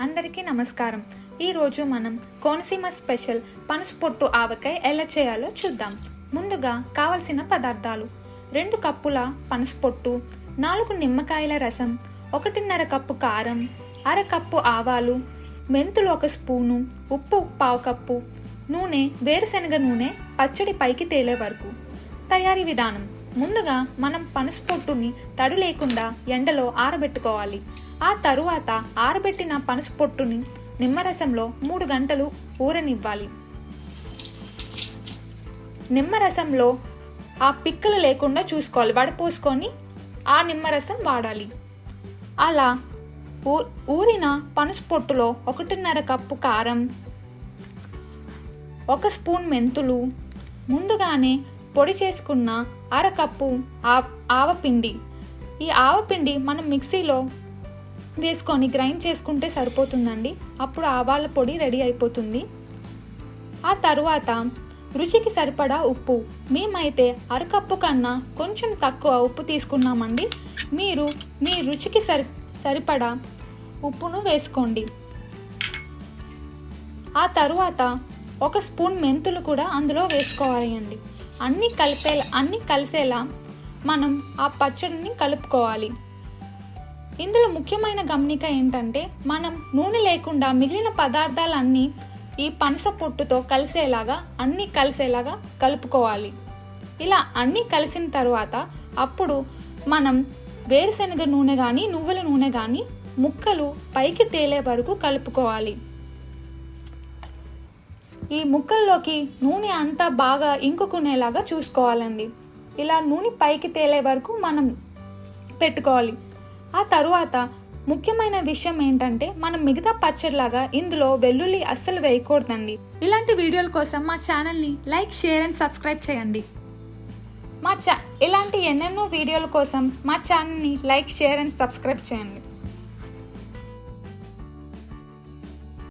అందరికీ నమస్కారం. ఈరోజు మనం కోనసీమ స్పెషల్ పనస పొట్టు ఆవకాయ ఎలా చేయాలో చూద్దాం. ముందుగా కావలసిన పదార్థాలు. రెండు కప్పుల పనస పొట్టు నాలుగు నిమ్మకాయల రసం ఒకటిన్నర కప్పు కారం అర కప్పు ఆవాలు మెంతులు ఒక స్పూను ఉప్పు పావు కప్పు నూనె వేరుశనగ నూనె పచ్చడి పైకి తేలే వరకు. తయారీ విధానం. ముందుగా మనం పనస పొట్టుని తడి లేకుండా ఎండలో ఆరబెట్టుకోవాలి. ఆ తరువాత ఆరబెట్టిన పనస పొట్టుని నిమ్మరసంలో మూడు గంటలు ఊరనివ్వాలి. నిమ్మరసంలో ఆ పిక్కలు లేకుండా చూసుకోవాలి. వడపోసుకొని ఆ నిమ్మరసం వాడాలి. అలా ఊ ఊరిన పనస పొట్టులో ఒకటిన్నర కప్పు కారం ఒక స్పూన్ మెంతులు ముందుగానే పొడి చేసుకున్న అరకప్పు ఆ- ఆవపిండి. ఈ ఆవపిండి మనం మిక్సీలో వేసుకొని గ్రైండ్ చేసుకుంటే సరిపోతుందండి. అప్పుడు ఆవాల పొడి రెడీ అయిపోతుంది. ఆ తరువాత రుచికి సరిపడా ఉప్పు. మేమైతే అరకప్పు కన్నా కొంచెం తక్కువ ఉప్పు తీసుకున్నామండి. మీరు మీ రుచికి సరి సరిపడా ఉప్పును వేసుకోండి. ఆ తరువాత ఒక స్పూన్ మెంతులు కూడా అందులో వేసుకోవాలి అండి అన్నీ కలిపే అన్నీ కలిసేలా మనం ఆ పచ్చడిని కలుపుకోవాలి. ఇందులో ముఖ్యమైన గమనిక ఏంటంటే మనం నూనె లేకుండా మిగిలిన పదార్థాలన్నీ ఈ పనస పొట్టుతో కలిసేలాగా అన్నీ కలిసేలాగా కలుపుకోవాలి. ఇలా అన్నీ కలిసిన తర్వాత అప్పుడు మనం వేరుశనగ నూనె కానీ నువ్వుల నూనె కానీ ముక్కలు పైకి తేలే వరకు కలుపుకోవాలి. ఈ ముక్కల్లోకి నూనె అంతా బాగా ఇంకుకునేలాగా చూసుకోవాలండి. ఇలా నూనె పైకి తేలే వరకు మనం పెట్టుకోవాలి. ఆ తరువాత ముఖ్యమైన విషయం ఏంటంటే మనం మిగతా పచ్చడిలాగా ఇందులో వెల్లుల్లి అస్సలు వేయకూడదండి. ఇలాంటి వీడియోల కోసం మా ఛానల్ని లైక్ షేర్ అండ్ సబ్స్క్రైబ్ చేయండి. మా ఛా ఇలాంటి ఎన్నెన్నో వీడియోల కోసం మా ఛానల్ని లైక్ షేర్ అండ్ సబ్స్క్రైబ్ చేయండి.